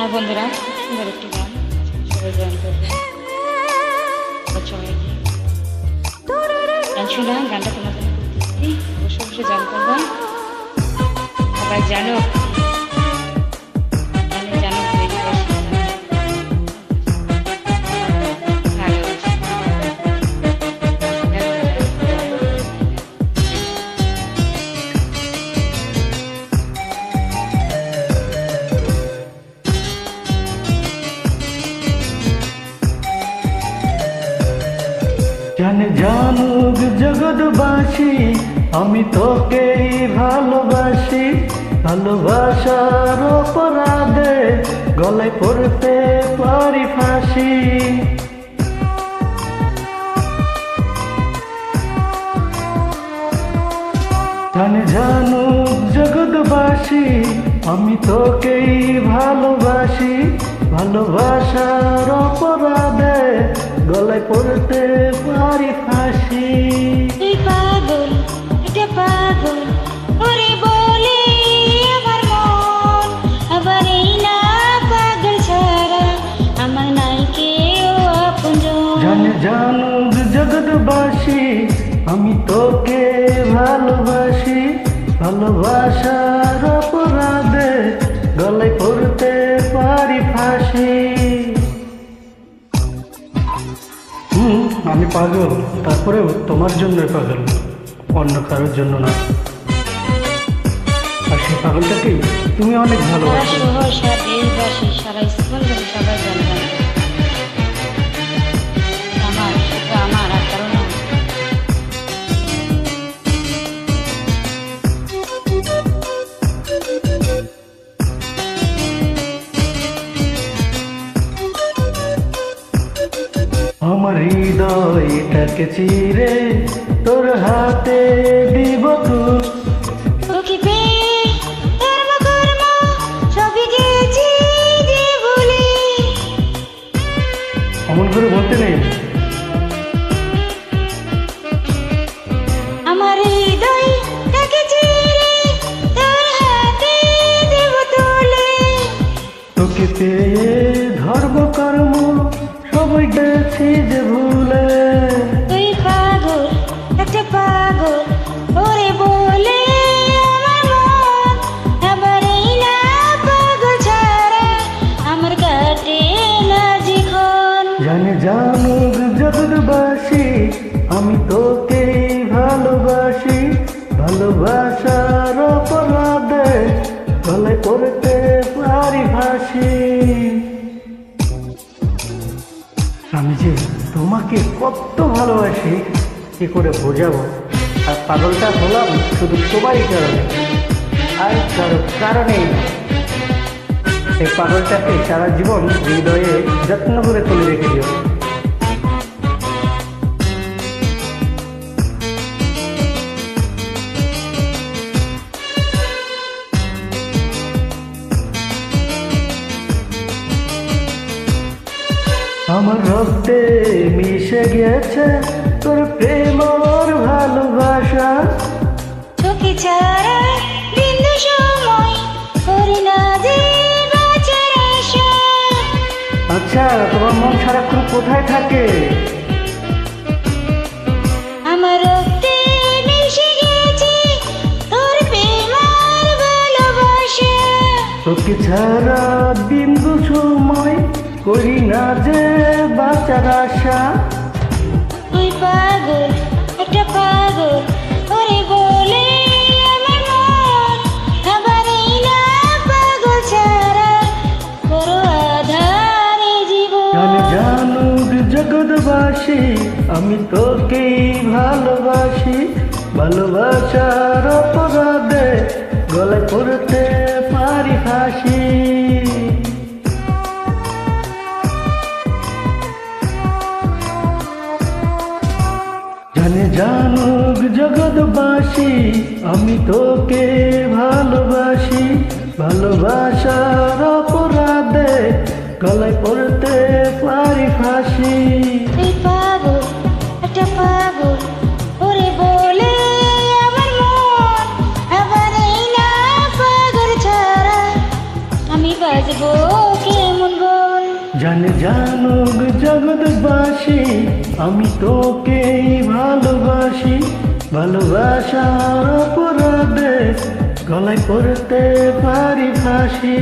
হ্যাঁ বন্ধুরা, সুন্দর একটি গান। সবাই জয়েন করবে। সবাই গান শুনে, গানটা তোমাদের অবশ্যই অবশ্যই জয়েন করবে। সবাই জানো জানে জানুক জগৎবাসী, আমি তোকেই ভালোবাসি। ভালোবাসার অপরাধে গলায় পড়তে পারি ফাঁসি। জানে জানুক জগৎবাসী, আমি তোকেই ভালোবাসি। ভালোবাসার অপরাধে গলায় পড়তে পারি ফাঁসি তুই পাগল এটা পাগল ওরে বলে আমার মন। আবার এই না পাগল ছাড়া আমার নাই কেউ আপনজন। জানে জানুক জগৎবাসী আমি তোকে ভালোবাসি ভালোবাসার পাগল, তারপরেও তোমার জন্যই পাগল। অন্য কারোর জন্য না। আর সেই পাগলটাকে তুমি অনেক ভালোবাসো। সারা সবাই হৃদয়টাকে চিরে তোর হাতে দিব ভুলে। অমন করে বলতে নেই। তোকে পেয়ে জানে জানুক জগৎবাসী আমি তোকে ভালোবাসি। ভালোবাসার অপরাধে গলে করতে পারি ভাসি আমি যে তোমাকে কত ভালোবাসি। কি করে বোঝাবো? আর পাগলটা হলাম শুধু তোমারই কারণে। আর কারও কারণেই। এই পাগলটাকে সারা জীবন হৃদয়ে যত্ন করে তুলে রেখে আমার রক্তে মিশে গেছে তোর প্রেম আর ভালোবাসা। চোখে ছাড়া বিন্দু সময় করি না যে বাঁচার আশা। আচ্ছা তোমার মন সারাক্ষণ কোথায় থাকে? আমার রক্তে মিশে গেছে তোর প্রেম আর ভালোবাসা। তোকে ছাড়া বিন্দু সময় করি না যে বাঁচার আশা। তুই পাগল একটা পাগল ওরে বলে আমার মন। আবার না পাগল ছাড়া করো আধারে জীবন। জানুক জগৎবাসী আমি তোকেই ভালোবাসি। ভালোবাসার অপরাধে গলায় পড়তে পারি হাসি। জানুক জগৎবাসী আমি তোকে ভালোবাসি। ভালোবাসার অপরাধে গলায় পড়তে জানে জানুক জগৎবাসী আমি তোকেই ভালোবাসি। ভালোবাসার অপরাধে গলায় পড়তে পারি ফাঁসি।